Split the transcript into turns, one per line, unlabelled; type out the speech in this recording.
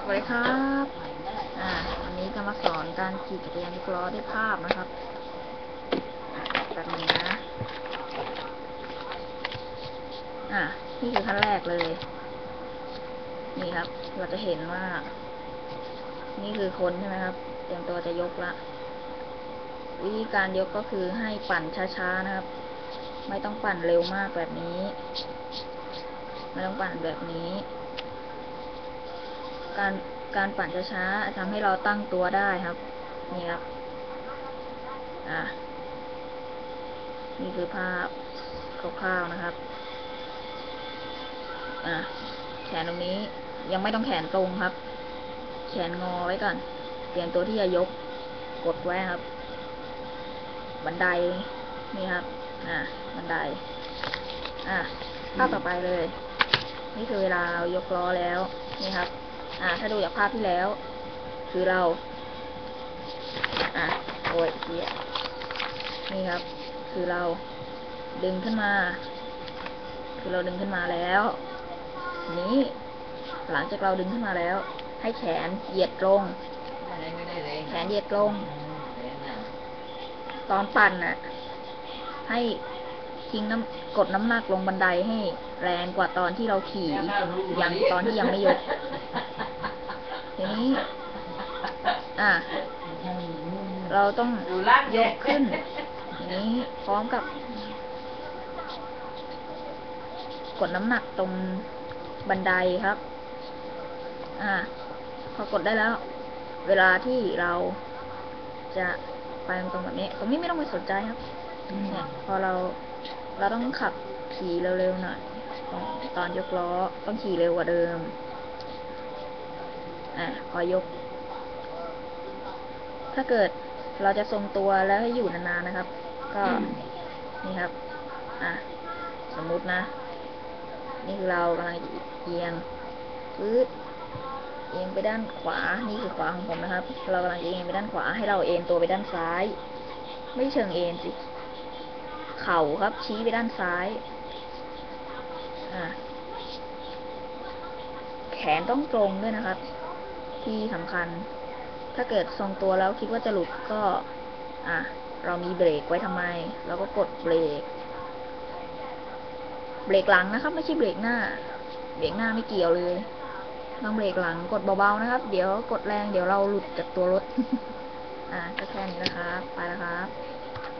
สวัสดีครับ อ่า วันนี้จะมาสอนการขี่จักรยานยกล้อด้วยภาพนะครับแบบนี้นะ อ่านี่คือขั้นแรกเลย นี่ครับ เราจะเห็นว่า นี่คือคนใช่ไหมครับ เตรียมตัวจะยกละ วิธีการยกก็คือให้ปั่นช้าๆนะครับ ไม่ต้องปั่นเร็วมากแบบนี้ ไม่ต้องปั่นแบบนี้ การการปั่นช้าๆทำให้เราตั้งตัวได้ครับ นี่ครับ อะ นี่คือภาพคร่าวๆนะครับ อะ แขนตรงนี้ยังไม่ต้องแขนตรงครับ แขนงอไว้ก่อนเตรียมตัวที่จะยก กดไว้ครับ บันได นี่ครับ อะ บันได อะภาพต่อไปเลย นี่คือเวลายกล้อแล้ว นี่ครับ อ่า ถ้าดูจากภาพที่แล้ว คือเรา อะโอ้ยเสียนี่ครับ คือเราดึงขึ้นมา คือเราดึงขึ้นมาแล้วทีนี้หลังจากเราดึงขึ้นมาแล้ว ให้แขนเหยียดลง แขนเหยียดลง ตอนปั่นน่ะ ให้ทิ้งน้ำกดน้ำหนักลงบันไดให้แรงกว่าตอนที่เราขี่ ยังตอนที่ยังไม่ยก ทีนี้ อะ เราต้องยกขึ้นทีนี้พร้อมกับ กดน้ำหนักตรงบันไดครับ อะพอกดได้แล้ว เวลาที่เราจะไปตรงแบบนี้ ตรงนี้ไม่ต้องไปสนใจครับ เนี่ย พอเราเราต้องขับขี่เร็วๆหน่อยตอนตอนยกล้อต้องขี่เร็วกว่าเดิม อะพอยก ถ้าเกิดเราจะทรงตัวแล้วให้อยู่นานๆนะครับ ก็นี่ครับ อะ สมมุตินะ นี่คือเรากำลังเอียงปื๊ดเอียงไปด้านขวา นี่คือขวาของผมนะครับ เรากำลังจะเอียงไปด้านขวา ให้เราเอ็นตัวไปด้านซ้าย ไม่เชิงเอ็นสิ เข่าครับ ชี้ไปด้านซ้าย อะ แขนต้องตรงด้วยนะครับ ที่สำคัญ ถ้าเกิดทรงตัวแล้วคิดว่าจะหลุดก็ อะ เรามีเบรกไว้ทำไม เราก็กดเบรก เบรกหลังนะครับ ไม่ใช่เบรกหน้า เบรกหน้าไม่เกี่ยวเลยต้องเบรกหลังกดเบาๆนะครับ เดี๋ยวกดแรงเดี๋ยวเราหลุดจากตัวรถ อะก็แค่นี้นะครับ ไปแล้วครับ